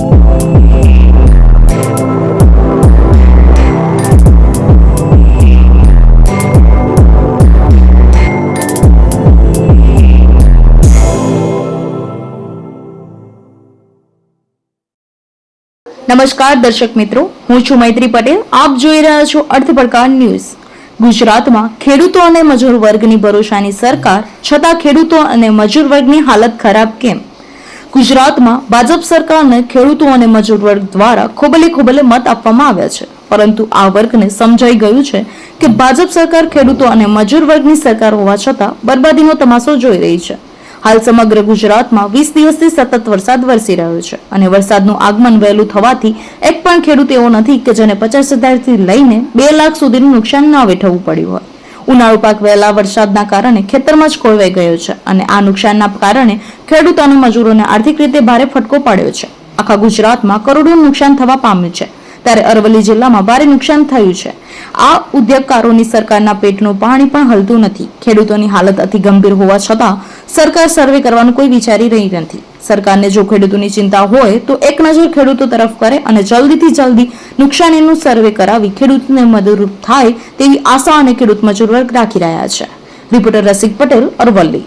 નમસ્કાર દર્શક મિત્રો, હું છું મૈત્રી પટેલ. આપ જોઈ રહ્યા છો અર્થ પડકાર ન્યૂઝ. ગુજરાતમાં ખેડૂતો અને મજૂર વર્ગની ભરોસાની સરકાર, છતાં ખેડૂતો અને મજૂર વર્ગની હાલત ખરાબ કેમ? ગુજરાતમાં ભાજપ સરકારને ખેડૂતો અને મજૂર વર્ગ દ્વારા ખોબલે ખોબલે મત આપવામાં આવ્યા છે. પરંતુ આ વર્ગને સમજાઈ ગયું છે કે ભાજપ સરકાર ખેડૂતો અને મજૂર વર્ગની સરકાર હોવા છતાં બરબાદીનો તમાશો જોઈ રહી છે. હાલ સમગ્ર ગુજરાતમાં વીસ દિવસથી સતત વરસાદ વરસી રહ્યો છે અને વરસાદનું આગમન વહેલું થવાથી એક પણ ખેડૂત એવો નથી કે જેને પચાસ હજારથી લઈને બે લાખ સુધીનું નુકસાન ન વેઠવવું પડ્યું હોય. ઉનાળુ પાક વહેલા વરસાદના કારણે ખેતરમાં જ કોળવાઈ ગયો છે અને આ નુકસાનના કારણે ખેડૂતો અને મજૂરોને આર્થિક રીતે ભારે ફટકો પડ્યો છે. આખા ગુજરાતમાં કરોડોનું નુકસાન થવા પામ્યું છે. ત્યારે અરવલ્લી જિલ્લામાં ભારે નુકસાન થયું છે. આ ઉદ્યોગકારોની સરકારના પેટનું પાણી પણ હલતું નથી. ખેડૂતોની હાલત અતિ ગંભીર હોવા છતાં સરકાર સર્વે કરવાનું કોઈ વિચારી રહી નથી. સરકારને જો ખેડૂતોની ચિંતા હોય તો એક નજર ખેડૂતો તરફ કરે અને જલ્દીથી જલ્દી નુકસાનીનું સર્વે કરાવી ખેડૂતને મદદરૂપ થાય તેવી આશા અને ખેડૂત મજૂર વર્ગ રાખી રહ્યા છે. રિપોર્ટર રસિક પટેલ અરવલ્લી.